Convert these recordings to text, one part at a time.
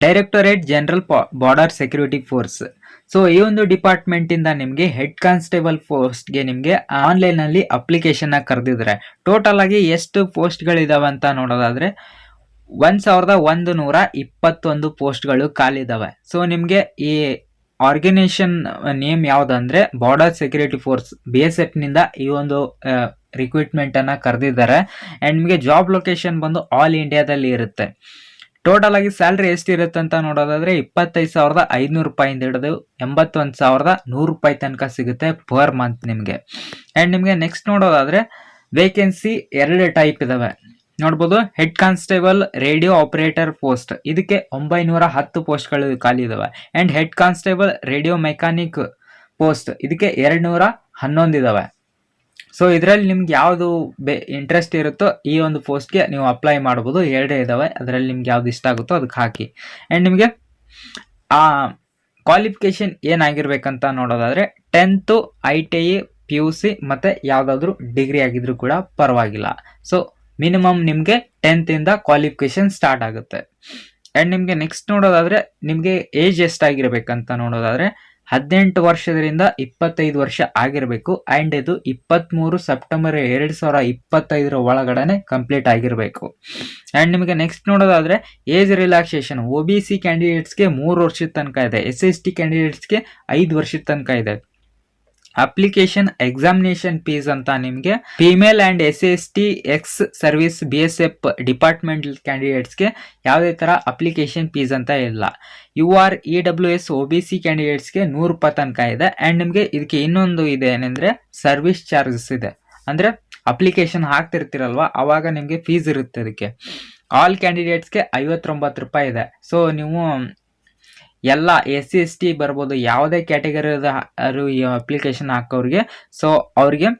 Directorate general border security force so ಈ ಒಂದು department ಇಂದ ನಿಮಗೆ ಹೆಡ್ ಕಾನ್ಸ್ಟೇಬಲ್ ಪೋಸ್ಟ್ಗೆ ನಿಮಗೆ ಆನ್ಲೈನ್ ಅಲ್ಲಿ ಅಪ್ಲಿಕೇಶನ್ ಕರೆದಿದ್ದಾರೆ ಟೋಟಲ್ ಆಗಿ ಎಷ್ಟು ಪೋಸ್ಟ್ಗಳಿದಾವೆ ಅಂತ ನೋಡೋದಾದ್ರೆ, ಒಂದ್ ಸಾವಿರದ ಒಂದು ನೂರ ಇಪ್ಪತ್ತೊಂದು ಪೋಸ್ಟ್ಗಳು ಖಾಲಿದಾವೆ ಸೊ ನಿಮಗೆ ಈ organisation name ಯಾವ್ದಂದ್ರೆ border security force B S ಎಫ್ನಿಂದ ಈ ಒಂದು ರಿಕ್ರೂಟ್ಮೆಂಟ್ ಅನ್ನ ಕರೆದಿದ್ದಾರೆ. ಅಂಡ್ ನಿಮಗೆ ಜಾಬ್ ಲೊಕೇಶನ್ ಬಂದು ಆಲ್ ಇಂಡಿಯಾದಲ್ಲಿ ಇರುತ್ತೆ. ಟೋಟಲ್ ಆಗಿ ಸ್ಯಾಲ್ರಿ ಎಷ್ಟಿರುತ್ತೆ ಅಂತ ನೋಡೋದಾದ್ರೆ ಇಪ್ಪತ್ತೈದು ಸಾವಿರದ ಐದುನೂರು ರೂಪಾಯಿಂದ ಹಿಡಿದು ಎಂಬತ್ತೊಂದು ಸಾವಿರದ ನೂರು ರೂಪಾಯಿ ತನಕ ಸಿಗುತ್ತೆ ಪರ್ ಮಂತ್ ನಿಮಗೆ. ಆ್ಯಂಡ್ ನಿಮಗೆ ನೆಕ್ಸ್ಟ್ ನೋಡೋದಾದ್ರೆ ವೇಕೆನ್ಸಿ ಎರಡು ಟೈಪ್ ಇದಾವೆ. ನೋಡ್ಬೋದು head constable radio operator post ಇದಕ್ಕೆ ಒಂಬೈನೂರ ಹತ್ತು ಪೋಸ್ಟ್ಗಳು ಖಾಲಿ ಇದಾವೆ. And head constable radio mechanic post ಇದಕ್ಕೆ ಎರಡು ನೂರ ಹನ್ನೊಂದು ಇದಾವೆ. ಸೊ ಇದರಲ್ಲಿ ನಿಮ್ಗೆ ಯಾವುದು ಬೆ ಇಂಟ್ರೆಸ್ಟ್ ಇರುತ್ತೋ ಈ ಒಂದು ಪೋಸ್ಟ್ಗೆ ನೀವು ಅಪ್ಲೈ ಮಾಡ್ಬೋದು. ಎರಡೇ ಇದಾವೆ. ಅದರಲ್ಲಿ ನಿಮ್ಗೆ ಯಾವ್ದು ಇಷ್ಟ ಆಗುತ್ತೋ ಅದಕ್ಕೆ ಹಾಕಿ. ಆ್ಯಂಡ್ ನಿಮಗೆ, ಆ ಕ್ವಾಲಿಫಿಕೇಶನ್ ಏನಾಗಿರ್ಬೇಕಂತ ನೋಡೋದಾದ್ರೆ tenth I T I P U C ಮತ್ತು ಯಾವುದಾದ್ರೂ ಡಿಗ್ರಿ ಆಗಿದ್ರು ಕೂಡ ಪರವಾಗಿಲ್ಲ. ಸೊ ಮಿನಿಮಮ್ ನಿಮಗೆ ಟೆಂತಿಂದ ಕ್ವಾಲಿಫಿಕೇಶನ್ ಸ್ಟಾರ್ಟ್ ಆಗುತ್ತೆ. ಆ್ಯಂಡ್ ನಿಮಗೆ ನೆಕ್ಸ್ಟ್ ನೋಡೋದಾದ್ರೆ, ನಿಮಗೆ ಏಜ್ ಎಷ್ಟಾಗಿರ್ಬೇಕಂತ ನೋಡೋದಾದ್ರೆ ಹದಿನೆಂಟು ವರ್ಷದಿಂದ ಇಪ್ಪತ್ತೈದು ವರ್ಷ ಆಗಿರಬೇಕು ಆ್ಯಂಡ್ ಇದು ಇಪ್ಪತ್ತ್ಮೂರು ಸೆಪ್ಟೆಂಬರ್ ಎರಡು ಸಾವಿರ ಇಪ್ಪತ್ತೈದರ ಒಳಗಡೆ ಕಂಪ್ಲೀಟ್ ಆಗಿರಬೇಕು. ಆ್ಯಂಡ್ ನಿಮಗೆ ನೆಕ್ಸ್ಟ್ ನೋಡೋದಾದರೆ age relaxation O B C ಕ್ಯಾಂಡಿಡೇಟ್ಸ್ಗೆ ಮೂರು ವರ್ಷದ ತನಕ ಇದೆ ಎಸ್ ಎಸ್ ಟಿ ಕ್ಯಾಂಡಿಡೇಟ್ಸ್ಗೆ ಐದು ವರ್ಷದ ತನಕ ಇದೆ. ಅಪ್ಲಿಕೇಶನ್ ಎಕ್ಸಾಮಿನೇಷನ್ ಫೀಸ್ ಅಂತ ನಿಮಗೆ female and S S T ex service B S F department ಕ್ಯಾಂಡಿಡೇಟ್ಸ್ಗೆ ಯಾವುದೇ ಥರ ಅಪ್ಲಿಕೇಶನ್ ಫೀಸ್ ಅಂತ ಇಲ್ಲ U R E W S O B C ಕ್ಯಾಂಡಿಡೇಟ್ಸ್ಗೆ ನೂರು ರೂಪಾಯಿ ತನಕ ಇದೆ ಆ್ಯಂಡ್ ನಿಮಗೆ ಇದಕ್ಕೆ ಇನ್ನೊಂದು ಇದೆ ಏನೆಂದರೆ ಸರ್ವಿಸ್ ಚಾರ್ಜಸ್ ಇದೆ ಅಂದರೆ ಅಪ್ಲಿಕೇಶನ್ ಹಾಕ್ತಿರ್ತೀರಲ್ವ ಆವಾಗ ನಿಮಗೆ ಫೀಸ್ ಇರುತ್ತೆ ಅದಕ್ಕೆ ಆಲ್ ಕ್ಯಾಂಡಿಡೇಟ್ಸ್ಗೆ ಐವತ್ತೊಂಬತ್ತು ರೂಪಾಯಿ ಇದೆ. ಸೊ ನೀವು ಎಲ್ಲ ಎಸ್ ಸಿ ಎಸ್ ಟಿ ಬರ್ಬೋದು. ಯಾವುದೇ ಕ್ಯಾಟಗರಿ ಅಪ್ಲಿಕೇಶನ್ ಹಾಕೋರಿಗೆ. ಸೊ ಅವ್ರಿಗೆ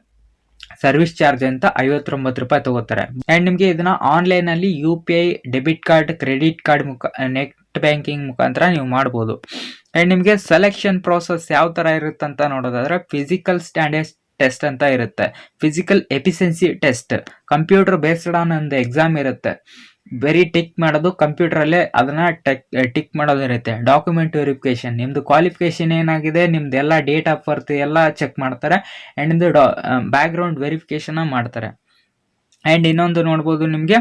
ಸರ್ವಿಸ್ ಚಾರ್ಜ್ ಅಂತ ಐವತ್ತೊಂಬತ್ತು ರೂಪಾಯಿ ತಗೋತಾರೆ. ಆ್ಯಂಡ್ ನಿಮಗೆ ಇದನ್ನ ಆನ್ಲೈನಲ್ಲಿ U P I debit card credit card ಮುಖ ನೆಟ್ ಬ್ಯಾಂಕಿಂಗ್ ಮುಖಾಂತರ ನೀವು ಮಾಡ್ಬೋದು. ಆ್ಯಂಡ್ ನಿಮಗೆ ಸೆಲೆಕ್ಷನ್ ಪ್ರೋಸೆಸ್ ಯಾವ ಥರ ಇರುತ್ತೆ ಅಂತ ನೋಡೋದಾದ್ರೆ ಫಿಸಿಕಲ್ ಸ್ಟ್ಯಾಂಡರ್ಡ್ ಟೆಸ್ಟ್ ಅಂತ ಇರುತ್ತೆ. Physical efficiency test computer based on ಒಂದು ಎಕ್ಸಾಮ್ ಇರುತ್ತೆ. ಬರೀ ಟಿಕ್ ಮಾಡೋದು ಕಂಪ್ಯೂಟ್ರಲ್ಲೇ ಅದನ್ನ ಟೆಕ್ ಟಿಕ್ ಮಾಡೋದಿರುತ್ತೆ ಡಾಕ್ಯುಮೆಂಟ್ ವೆರಿಫಿಕೇಶನ್ ನಿಮ್ದು ಕ್ವಾಲಿಫಿಕೇಶನ್ ಏನಾಗಿದೆ, ನಿಮ್ದು ಎಲ್ಲ ಡೇಟ್ ಆಫ್ ಬರ್ತ್ ಎಲ್ಲ ಚೆಕ್ ಮಾಡ್ತಾರೆ ಆ್ಯಂಡ್ ನಿಮ್ದು ಡಾ ಬ್ಯಾಕ್ಗ್ರೌಂಡ್ ವೆರಿಫಿಕೇಶನ್ ಮಾಡ್ತಾರೆ. ಆ್ಯಂಡ್ ಇನ್ನೊಂದು ನೋಡ್ಬೋದು ನಿಮಗೆ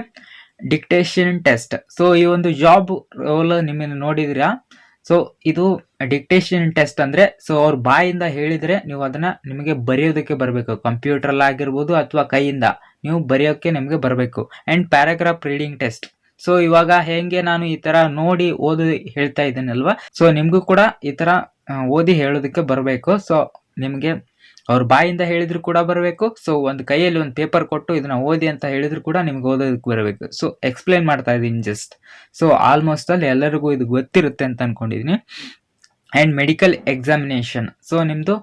ಡಿಕ್ಟೇಷನ್ ಟೆಸ್ಟ್ ಸೊ ಈ ಒಂದು ಜಾಬ್ ರೋಲ್ ನಿಮ್ಮನ್ನು ನೋಡಿದಿರಾ? ಸೊ ಇದು ಡಿಕ್ಟೇಷನ್ ಟೆಸ್ಟ್ ಅಂದ್ರೆ ಸೊ ಅವ್ರ ಬಾಯಿಂದ ಹೇಳಿದ್ರೆ ನೀವು ಅದನ್ನ ನಿಮಗೆ ಬರೆಯೋದಕ್ಕೆ ಬರಬೇಕು. ಕಂಪ್ಯೂಟರ್ ಆಗಿರ್ಬೋದು ಅಥವಾ ಕೈಯಿಂದ. ನೀವು ಬರೆಯೋಕ್ಕೆ ನಿಮಗೆ ಬರಬೇಕು. And paragraph reading test so ಇವಾಗ ಹೆಂಗೆ ನಾನು ಈ ಥರ ನೋಡಿ, ಓದಿ ಹೇಳ್ತಾ ಇದ್ದೀನಲ್ವಾ? ಸೊ ನಿಮಗೂ ಕೂಡ ಈ ಥರ ಓದಿ ಹೇಳೋದಕ್ಕೆ ಬರಬೇಕು. ಸೊ ನಿಮಗೆ ಅವ್ರ ಬಾಯಿಂದ ಹೇಳಿದ್ರು ಕೂಡ ಬರಬೇಕು. ಸೊ ಒಂದು ಕೈಯಲ್ಲಿ ಒಂದು ಪೇಪರ್ ಕೊಟ್ಟು ಇದನ್ನ ಓದಿ ಅಂತ ಹೇಳಿದ್ರು ಕೂಡ ನಿಮ್ಗೆ ಓದೋದಕ್ಕೆ ಬರಬೇಕು. ಸೊ ಎಕ್ಸ್ಪ್ಲೈನ್ ಮಾಡ್ತಾ ಇದ್ದೀನಿ ಜಸ್ಟ್ ಸೊ ಆಲ್ಮೋಸ್ಟ್ ಅಲ್ಲಿ ಎಲ್ಲರಿಗೂ ಇದು ಗೊತ್ತಿರುತ್ತೆ ಅಂತ ಅನ್ಕೊಂಡಿದ್ದೀನಿ ಆ್ಯಂಡ್ ಮೆಡಿಕಲ್ ಎಕ್ಸಾಮಿನೇಷನ್ ಸೊ ನಿಮ್ಮದು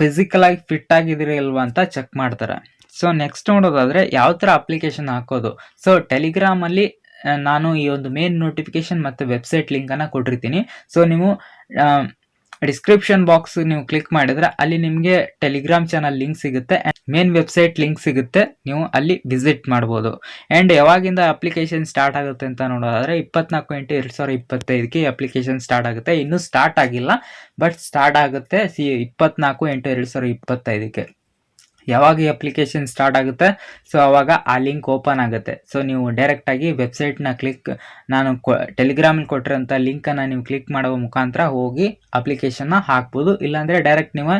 ಫಿಸಿಕಲ್ ಆಗಿ ಫಿಟ್ ಆಗಿದ್ದೀರಿ ಇಲ್ವಾ ಅಂತ ಚೆಕ್ ಮಾಡ್ತಾರೆ. ಸೊ ನೆಕ್ಸ್ಟ್ ನೋಡೋದಾದ್ರೆ ಯಾವ ಥರ ಅಪ್ಲಿಕೇಶನ್ ಹಾಕೋದು? ಸೊ ಟೆಲಿಗ್ರಾಮಲ್ಲಿ ನಾನು ಈ ಒಂದು ಮೇನ್ ನೋಟಿಫಿಕೇಶನ್ ಮತ್ತು ವೆಬ್ಸೈಟ್ ಲಿಂಕನ್ನು ಕೊಟ್ಟಿರ್ತೀನಿ. ಸೊ ನೀವು ಡಿಸ್ಕ್ರಿಪ್ಷನ್ ಬಾಕ್ಸ್ ನೀವು ಕ್ಲಿಕ್ ಮಾಡಿದ್ರೆ ಅಲ್ಲಿ ನಿಮಗೆ ಟೆಲಿಗ್ರಾಮ್ ಚಾನಲ್ ಲಿಂಕ್ ಸಿಗುತ್ತೆ. ಮೇನ್ ವೆಬ್ಸೈಟ್ ಲಿಂಕ್ ಸಿಗುತ್ತೆ. ನೀವು ಅಲ್ಲಿ ವಿಸಿಟ್ ಮಾಡ್ಬೋದು. ಆ್ಯಂಡ್ ಯಾವಾಗಿಂದ ಅಪ್ಲಿಕೇಶನ್ ಸ್ಟಾರ್ಟ್ ಆಗುತ್ತೆ ಅಂತ ನೋಡೋದಾದ್ರೆ ಇಪ್ಪತ್ನಾಲ್ಕು ಎಂಟು ಎರಡು ಸಾವಿರ ಇಪ್ಪತ್ತೈದಕ್ಕೆ ಅಪ್ಲಿಕೇಶನ್ ಸ್ಟಾರ್ಟ್ ಆಗುತ್ತೆ. ಇನ್ನೂ ಸ್ಟಾರ್ಟ್ ಆಗಿಲ್ಲ. ಬಟ್ ಸ್ಟಾರ್ಟ್ ಆಗುತ್ತೆ ಸಿ ಇಪ್ಪತ್ನಾಲ್ಕು ಎಂಟು ಎರಡು ಸಾವಿರ ಇಪ್ಪತ್ತೈದಕ್ಕೆ ಯಾವಾಗ ಈ ಅಪ್ಲಿಕೇಶನ್ ಸ್ಟಾರ್ಟ್ ಆಗುತ್ತೆ? ಸೊ ಅವಾಗ ಆ ಲಿಂಕ್ ಓಪನ್ ಆಗುತ್ತೆ. ಸೊ ನೀವು ಡೈರೆಕ್ಟಾಗಿ ವೆಬ್ಸೈಟ್ನ ಕ್ಲಿಕ್ ನಾನು ಕೊ ಟೆಲಿಗ್ರಾಮಲ್ಲಿ ಕೊಟ್ಟಿರೋಂಥ ಲಿಂಕನ್ನು ನೀವು ಕ್ಲಿಕ್ ಮಾಡುವ ಮುಖಾಂತರ ಹೋಗಿ ಅಪ್ಲಿಕೇಶನ್ನ ಹಾಕ್ಬೋದು. ಇಲ್ಲಾಂದರೆ ಡೈರೆಕ್ಟ್ ನೀವು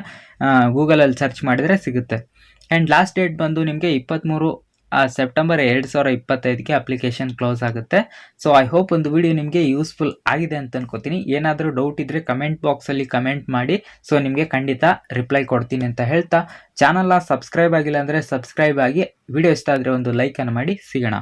ಗೂಗಲಲ್ಲಿ ಸರ್ಚ್ ಮಾಡಿದರೆ ಸಿಗುತ್ತೆ. ಆ್ಯಂಡ್ ಲಾಸ್ಟ್ ಡೇಟ್ ಬಂದು ನಿಮಗೆ ಇಪ್ಪತ್ತ್ಮೂರು ಸೆಪ್ಟೆಂಬರ್ ಎರಡು ಸಾವಿರ ಇಪ್ಪತ್ತೈದಕ್ಕೆ ಅಪ್ಲಿಕೇಶನ್ ಕ್ಲೋಸ್ ಆಗುತ್ತೆ. ಸೊ ಐ ಹೋಪ್ ಒಂದು ವಿಡಿಯೋ ನಿಮಗೆ ಯೂಸ್ಫುಲ್ ಆಗಿದೆ ಅಂತ ಅನ್ಕೋತೀನಿ. ಏನಾದರೂ ಡೌಟ್ ಇದ್ದರೆ ಕಮೆಂಟ್ ಬಾಕ್ಸಲ್ಲಿ ಕಮೆಂಟ್ ಮಾಡಿ. ಸೊ ನಿಮಗೆ ಖಂಡಿತ ರಿಪ್ಲೈ ಕೊಡ್ತೀನಿ ಅಂತ ಹೇಳ್ತಾ. ಚಾನಲ್ನ ಸಬ್ಸ್ಕ್ರೈಬ್ ಆಗಿಲ್ಲ ಅಂದರೆ ಸಬ್ಸ್ಕ್ರೈಬ್ ಆಗಿ. ವಿಡಿಯೋ ಇಷ್ಟ ಆದರೆ ಒಂದು ಲೈಕನ್ನು ಮಾಡಿ. ಸಿಗೋಣ.